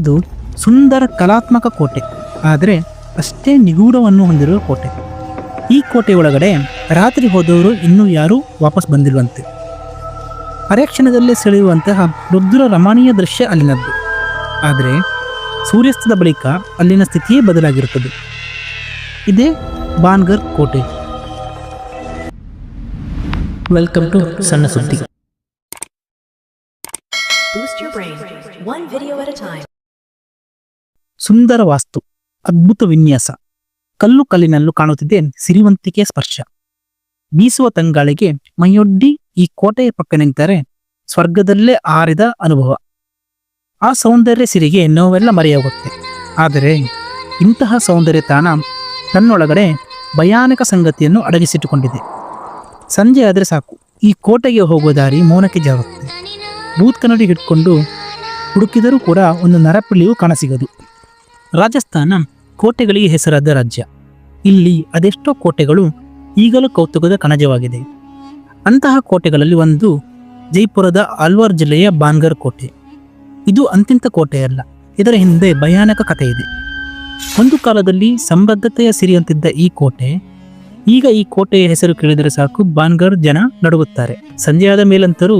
ಅದು ಸುಂದರ ಕಲಾತ್ಮಕ ಕೋಟೆ. ಆದರೆ ಅಷ್ಟೇ ನಿಗೂಢವನ್ನು ಹೊಂದಿರುವ ಕೋಟೆ. ಈ ಕೋಟೆ ಒಳಗಡೆ ರಾತ್ರಿ ಹೋದವರು ಇನ್ನೂ ಯಾರೂ ವಾಪಸ್ ಬಂದಿರುವಂತೆ ಪರೇಕ್ಷಣದಲ್ಲೇ ಸೆಳೆಯುವಂತಹ ರುದ್ರ ರಮಣೀಯ ದೃಶ್ಯ ಅಲ್ಲಿನದ್ದು. ಆದರೆ ಸೂರ್ಯಾಸ್ತದ ಬಳಿಕ ಅಲ್ಲಿನ ಸ್ಥಿತಿಯೇ ಬದಲಾಗಿರುತ್ತದೆ. ಇದೇ ಬಾನ್ಗರ್ ಕೋಟೆ. ವೆಲ್ಕಮ್ ಟು ಸಣ್ಣ ಸುದ್ದಿ Boost your brain, one video at a time. ಸುಂದರ ವಾಸ್ತು, ಅದ್ಭುತ ವಿನ್ಯಾಸ, ಕಲ್ಲು ಕಲ್ಲಿನಲ್ಲೂ ಕಾಣುತ್ತಿದೆ ಸಿರಿವಂತಿಕೆ ಸ್ಪರ್ಶ. ಬೀಸುವ ತಂಗಾಳಿಗೆ ಮೈಯೊಡ್ಡಿ ಈ ಕೋಟೆಯ ಪಕ್ಕ ನಿಂತರೆ ಸ್ವರ್ಗದಲ್ಲೇ ಆರಿದ ಅನುಭವ. ಆ ಸೌಂದರ್ಯ ಸಿರಿಗೆ ನೋವೆಲ್ಲ ಮರೆಯಾಗುತ್ತೆ. ಆದರೆ ಇಂತಹ ಸೌಂದರ್ಯ ತಾಣ ತನ್ನೊಳಗಡೆ ಭಯಾನಕ ಸಂಗತಿಯನ್ನು ಅಡಗಿಸಿಟ್ಟುಕೊಂಡಿದೆ. ಸಂಜೆ ಆದರೆ ಸಾಕು. ಈ ಕೋಟೆಗೆ ಹೋಗುವ ದಾರಿ ಮೌನಕ್ಕೆ ಜಾರುತ್ತೆ ಬೂತ್ ಕನ್ನಡಿ ಹಿಡ್ಕೊಂಡು ಹುಡುಕಿದರೂ ಕೂಡ ಒಂದು ನರಪಿಳಿಯೂ ಕಾಣಸಿಗದು. ರಾಜಸ್ಥಾನ ಕೋಟೆಗಳಿಗೆ ಹೆಸರಾದ ರಾಜ್ಯ. ಇಲ್ಲಿ ಅದೆಷ್ಟೋ ಕೋಟೆಗಳು ಈಗಲೂ ಕೌತುಕದ ಕಣಜವಾಗಿದೆ. ಅಂತಹ ಕೋಟೆಗಳಲ್ಲಿ ಒಂದು ಜೈಪುರದ ಆಲ್ವಾರ್ ಜಿಲ್ಲೆಯ ಬಾನ್ಗರ್ ಕೋಟೆ. ಇದು ಅಂತಿಂತ ಕೋಟೆಯಲ್ಲ. ಇದರ ಹಿಂದೆ ಭಯಾನಕ ಕಥೆ ಇದೆ ಒಂದು ಕಾಲದಲ್ಲಿ ಸಮೃದ್ಧತೆಯ ಸಿರಿಯಂತಿದ್ದ ಈ ಕೋಟೆ, ಈಗ ಈ ಕೋಟೆಯ ಹೆಸರು ಕೇಳಿದರೆ ಸಾಕು ಬಾನ್ಗರ್ ಜನ ನಡುಗುತ್ತಾರೆ. ಸಂಜೆಯಾದ ಮೇಲಂತರೂ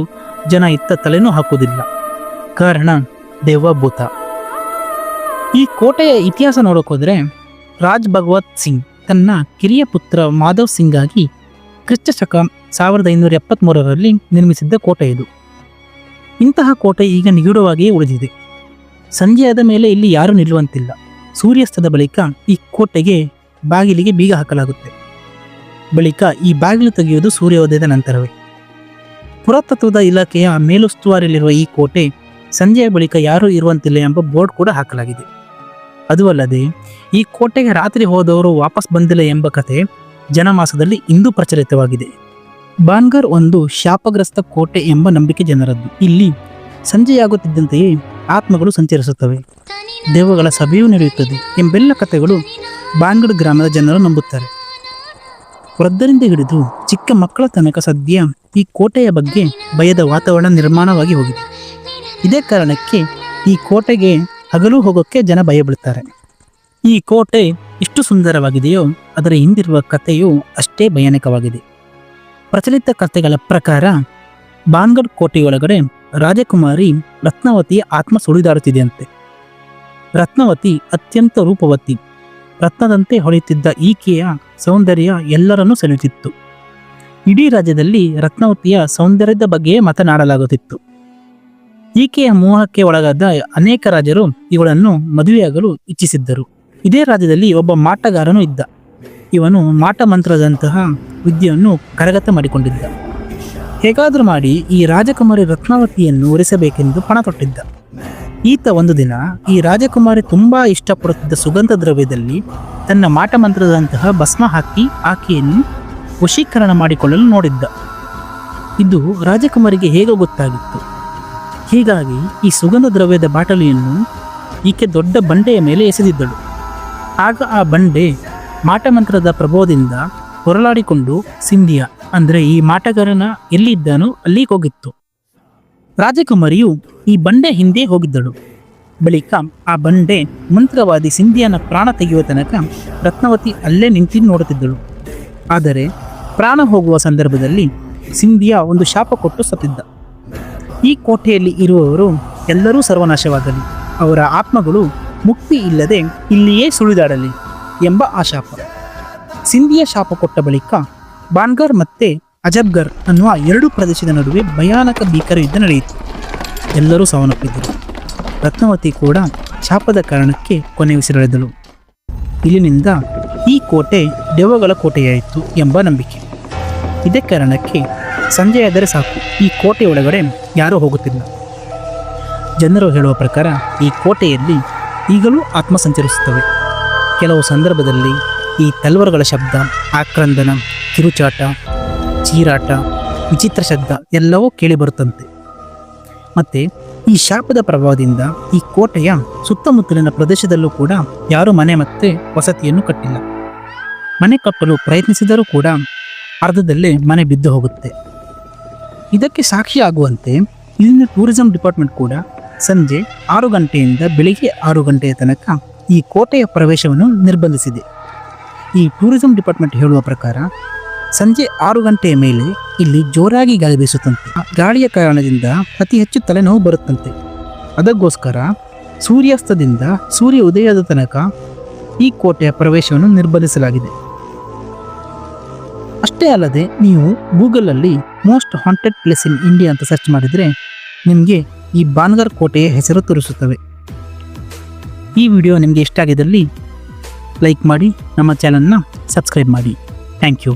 ಜನ ಇತ್ತ ತಲೆನೂ ಹಾಕುವುದಿಲ್ಲ. ಕಾರಣ ದೇವಭೂತ. ಈ ಕೋಟೆಯ ಇತಿಹಾಸ ನೋಡೋಕೋದ್ರೆ ರಾಜ್ ಭಗವತ್ ಸಿಂಗ್ ತನ್ನ ಕಿರಿಯ ಪುತ್ರ ಮಾಧವ್ ಸಿಂಗ್ ಆಗಿ ಕ್ರಿಸ್ತ ಶಕ ಸಾವಿರದ ಐನೂರ ಎಪ್ಪತ್ತ್ಮೂರರಲ್ಲಿ ನಿರ್ಮಿಸಿದ್ದ ಕೋಟೆ ಇದು. ಇಂತಹ ಕೋಟೆ ಈಗ ನಿಗೂಢವಾಗಿಯೇ ಉಳಿದಿದೆ. ಸಂಜೆಯಾದ ಮೇಲೆ ಇಲ್ಲಿ ಯಾರೂ ನಿಲ್ಲುವಂತಿಲ್ಲ. ಸೂರ್ಯಾಸ್ತದ ಬಳಿಕ ಈ ಕೋಟೆಗೆ ಬಾಗಿಲಿಗೆ ಬೀಗ ಹಾಕಲಾಗುತ್ತೆ. ಬಳಿಕ ಈ ಬಾಗಿಲು ತೆಗೆಯುವುದು ಸೂರ್ಯೋದಯದ ನಂತರವೇ. ಪುರಾತತ್ವದ ಇಲಾಖೆಯ ಮೇಲುಸ್ತುವಾರಿಯಲ್ಲಿರುವ ಈ ಕೋಟೆ ಸಂಜೆಯ ಬಳಿಕ ಯಾರೂ ಇರುವಂತಿಲ್ಲ ಎಂಬ ಬೋರ್ಡ್ ಕೂಡ ಹಾಕಲಾಗಿದೆ. ಅದು ಅಲ್ಲದೆ ಈ ಕೋಟೆಗೆ ರಾತ್ರಿ ಹೋದವರು ವಾಪಸ್ ಬಂದಿಲ್ಲ ಎಂಬ ಕಥೆ ಜನಮಾಸದಲ್ಲಿ ಇಂದು ಪ್ರಚಲಿತವಾಗಿದೆ. ಬಾನ್ಗರ್ ಒಂದು ಶಾಪಗ್ರಸ್ತ ಕೋಟೆ ಎಂಬ ನಂಬಿಕೆ ಜನರದ್ದು. ಇಲ್ಲಿ ಸಂಜೆಯಾಗುತ್ತಿದ್ದಂತೆಯೇ ಆತ್ಮಗಳು ಸಂಚರಿಸುತ್ತವೆ. ದೇವಗಳ ಸಭೆಯೂ ನಡೆಯುತ್ತದೆ ಎಂಬೆಲ್ಲ ಕಥೆಗಳು ಬಾನ್ಗಡ್ ಗ್ರಾಮದ ಜನರು ನಂಬುತ್ತಾರೆ. ವೃದ್ಧರಿಂದ ಹಿಡಿದು ಚಿಕ್ಕ ಮಕ್ಕಳ ತನಕ ಸದ್ಯ ಈ ಕೋಟೆಯ ಬಗ್ಗೆ ಭಯದ ವಾತಾವರಣ ನಿರ್ಮಾಣವಾಗಿ ಹೋಗಿದೆ. ಇದೇ ಕಾರಣಕ್ಕೆ ಈ ಕೋಟೆಗೆ ಹಗಲು ಹೋಗೋಕ್ಕೆ ಜನ ಭಯ ಬೀಳ್ತಾರೆ ಈ ಕೋಟೆ ಎಷ್ಟು ಸುಂದರವಾಗಿದೆಯೋ ಅದರ ಹಿಂದಿರುವ ಕಥೆಯು ಅಷ್ಟೇ ಭಯಾನಕವಾಗಿದೆ. ಪ್ರಚಲಿತ ಕಥೆಗಳ ಪ್ರಕಾರ ಬಾನ್ಗಡ್ ಕೋಟೆಯೊಳಗಡೆ ರಾಜಕುಮಾರಿ ರತ್ನಾವತಿಯ ಆತ್ಮ ಸುಳಿದಾಡುತ್ತಿದೆಯಂತೆ. ರತ್ನವತಿ ಅತ್ಯಂತ ರೂಪವತಿ. ರತ್ನದಂತೆ ಹೊಳೆಯುತ್ತಿದ್ದ ಈಕೆಯ ಸೌಂದರ್ಯ ಎಲ್ಲರನ್ನೂ ಸೆಳೆಯುತ್ತಿತ್ತು. ಇಡೀ ರಾಜ್ಯದಲ್ಲಿ ರತ್ನವತಿಯ ಸೌಂದರ್ಯದ ಬಗ್ಗೆ ಮಾತನಾಡಲಾಗುತ್ತಿತ್ತು. ಈಕೆಯ ಮೋಹಕ್ಕೆ ಒಳಗಾದ ಅನೇಕ ರಾಜರು ಇವಳನ್ನು ಮದುವೆಯಾಗಲು ಇಚ್ಛಿಸಿದ್ದರು. ಇದೇ ರಾಜ್ಯದಲ್ಲಿ ಒಬ್ಬ ಮಾಟಗಾರನು ಇದ್ದ. ಇವನು ಮಾಟ ಮಂತ್ರದಂತಹ ವಿದ್ಯೆಯನ್ನು ಕರಗತ ಮಾಡಿಕೊಂಡಿದ್ದ. ಹೇಗಾದರೂ ಮಾಡಿ ಈ ರಾಜಕುಮಾರಿ ರತ್ನಾವತಿಯನ್ನು ಉರಿಸಬೇಕೆಂದು ಪಣ ತೊಟ್ಟಿದ್ದ. ಈತ ಒಂದು ದಿನ ಈ ರಾಜಕುಮಾರಿ ತುಂಬಾ ಇಷ್ಟಪಡುತ್ತಿದ್ದ ಸುಗಂಧ ದ್ರವ್ಯದಲ್ಲಿ ತನ್ನ ಮಾಟ ಮಂತ್ರದಂತಹ ಭಸ್ಮ ಹಾಕಿ ಆಕೆಯನ್ನು ವಶೀಕರಣ ಮಾಡಿಕೊಳ್ಳಲು ನೋಡಿದ್ದ. ಇದು ರಾಜಕುಮಾರಿಗೆ ಹೇಗೋ ಗೊತ್ತಾಗಿತ್ತು. ಹೀಗಾಗಿ ಈ ಸುಗಂಧ ದ್ರವ್ಯದ ಬಾಟಲಿಯನ್ನು ಈಕೆ ದೊಡ್ಡ ಬಂಡೆಯ ಮೇಲೆ ಎಸೆದಿದ್ದಳು. ಆಗ ಆ ಬಂಡೆ ಮಾಟಮಂತ್ರದ ಪ್ರಭಾವದಿಂದ ಹೊರಲಾಡಿಕೊಂಡು, ಸಿಂಧಿಯಾ, ಅಂದರೆ ಈ ಮಾಟಗಾರನ ಎಲ್ಲಿದ್ದಾನೋ ಅಲ್ಲಿಗೆ ಹೋಗಿತ್ತು. ರಾಜಕುಮಾರಿಯು ಈ ಬಂಡೆ ಹಿಂದೆ ಹೋಗಿದ್ದಳು. ಬಳಿಕ ಆ ಬಂಡೆ ಮಂತ್ರವಾದಿ ಸಿಂಧಿಯನ ಪ್ರಾಣ ತೆಗೆಯುವ ತನಕ ರತ್ನವತಿ ಅಲ್ಲೇ ನಿಂತು ನೋಡುತ್ತಿದ್ದಳು. ಆದರೆ ಪ್ರಾಣ ಹೋಗುವ ಸಂದರ್ಭದಲ್ಲಿ ಸಿಂಧಿಯಾ ಒಂದು ಶಾಪ ಕೊಟ್ಟು ಸತ್ತಿದ್ದ. ಈ ಕೋಟೆಯಲ್ಲಿ ಇರುವವರು ಎಲ್ಲರೂ ಸರ್ವನಾಶವಾಗಲಿ. ಅವರ ಆತ್ಮಗಳು ಮುಕ್ತಿ ಇಲ್ಲದೆ ಇಲ್ಲಿಯೇ ಸುಳಿದಾಡಲಿ ಎಂಬ ಆಶಾಪ. ಶಾಪ ಸಿಂಧಿಯ ಶಾಪ ಕೊಟ್ಟ ಬಳಿಕ ಬಾನ್ಗರ್ ಮತ್ತೆ ಅಜಬ್ಗರ್ ಅನ್ನುವ ಎರಡು ಪ್ರದೇಶದ ನಡುವೆ ಭಯಾನಕ ಭೀಕರ ಯುದ್ಧ ನಡೆಯಿತು. ಎಲ್ಲರೂ ಸಾವನ್ನಪ್ಪಿದ್ದರು. ರತ್ನವತಿ ಕೂಡ ಶಾಪದ ಕಾರಣಕ್ಕೆ ಕೊನೆ ಉಸಿರೆಳೆದಳು. ಇಲ್ಲಿನಿಂದ ಈ ಕೋಟೆ ದೆವ್ವಗಳ ಕೋಟೆಯಾಯಿತು ಎಂಬ ನಂಬಿಕೆ. ಇದೇ ಕಾರಣಕ್ಕೆ ಸಂಜೆಯಾದರೆ ಸಾಕು. ಈ ಕೋಟೆ ಒಳಗಡೆ ಯಾರೂ ಹೋಗುತ್ತಿಲ್ಲ. ಜನರು ಹೇಳುವ ಪ್ರಕಾರ ಈ ಕೋಟೆಯಲ್ಲಿ ಈಗಲೂ ಆತ್ಮ ಸಂಚರಿಸುತ್ತವೆ. ಕೆಲವು ಸಂದರ್ಭದಲ್ಲಿ ಈ ತಲ್ವರ್ಗಳ ಶಬ್ದ, ಆಕ್ರಂದನ, ಕಿರುಚಾಟ, ಚೀರಾಟ, ವಿಚಿತ್ರ ಶಬ್ದ ಎಲ್ಲವೂ ಕೇಳಿಬರುತ್ತಂತೆ. ಮತ್ತು ಈ ಶಾಪದ ಪ್ರಭಾವದಿಂದ ಈ ಕೋಟೆಯ ಸುತ್ತಮುತ್ತಲಿನ ಪ್ರದೇಶದಲ್ಲೂ ಕೂಡ ಯಾರೂ ಮನೆ ಮತ್ತೆ ವಸತಿಯನ್ನು ಕಟ್ಟಿಲ್ಲ. ಮನೆ ಕಟ್ಟಲು ಪ್ರಯತ್ನಿಸಿದರೂ ಕೂಡ ಅರ್ಧದಲ್ಲೇ ಮನೆ ಬಿದ್ದು ಹೋಗುತ್ತೆ. ಇದಕ್ಕೆ ಸಾಕ್ಷಿಯಾಗುವಂತೆ ಇಲ್ಲಿನ ಟೂರಿಸಂ ಡಿಪಾರ್ಟ್ಮೆಂಟ್ ಕೂಡ ಸಂಜೆ ಆರು ಗಂಟೆಯಿಂದ ಬೆಳಿಗ್ಗೆ ಆರು ಗಂಟೆಯ ತನಕ ಈ ಕೋಟೆಯ ಪ್ರವೇಶವನ್ನು ನಿರ್ಬಂಧಿಸಿದೆ. ಈ ಟೂರಿಸಂ ಡಿಪಾರ್ಟ್ಮೆಂಟ್ ಹೇಳುವ ಪ್ರಕಾರ ಸಂಜೆ ಆರು ಗಂಟೆಯ ಮೇಲೆ ಇಲ್ಲಿ ಜೋರಾಗಿ ಗಾಳಿ ಬೀಸುತ್ತಂತೆ. ಗಾಳಿಯ ಕಾರಣದಿಂದ ಅತಿ ಹೆಚ್ಚು ತಲೆನೋವು ಬರುತ್ತಂತೆ. ಅದಕ್ಕೋಸ್ಕರ ಸೂರ್ಯಾಸ್ತದಿಂದ ಸೂರ್ಯ ಉದಯದ ತನಕ ಈ ಕೋಟೆಯ ಪ್ರವೇಶವನ್ನು ನಿರ್ಬಂಧಿಸಲಾಗಿದೆ. ಅಷ್ಟೇ ಅಲ್ಲದೆ ನೀವು ಗೂಗಲಲ್ಲಿ most haunted place in India ಅಂತ ಸರ್ಚ್ ಮಾಡಿದರೆ ನಿಮಗೆ ಈ ಬಾನ್ಗರ್ ಕೋಟೆಯ ಹೆಸರು ತೋರಿಸುತ್ತವೆ. ಈ ವಿಡಿಯೋ ನಿಮಗೆ ಇಷ್ಟ ಆಗಿದ್ದಲ್ಲಿ ಲೈಕ್ ಮಾಡಿ, ನಮ್ಮ ಚಾನಲ್ನ ಸಬ್ಸ್ಕ್ರೈಬ್ ಮಾಡಿ. Thank you.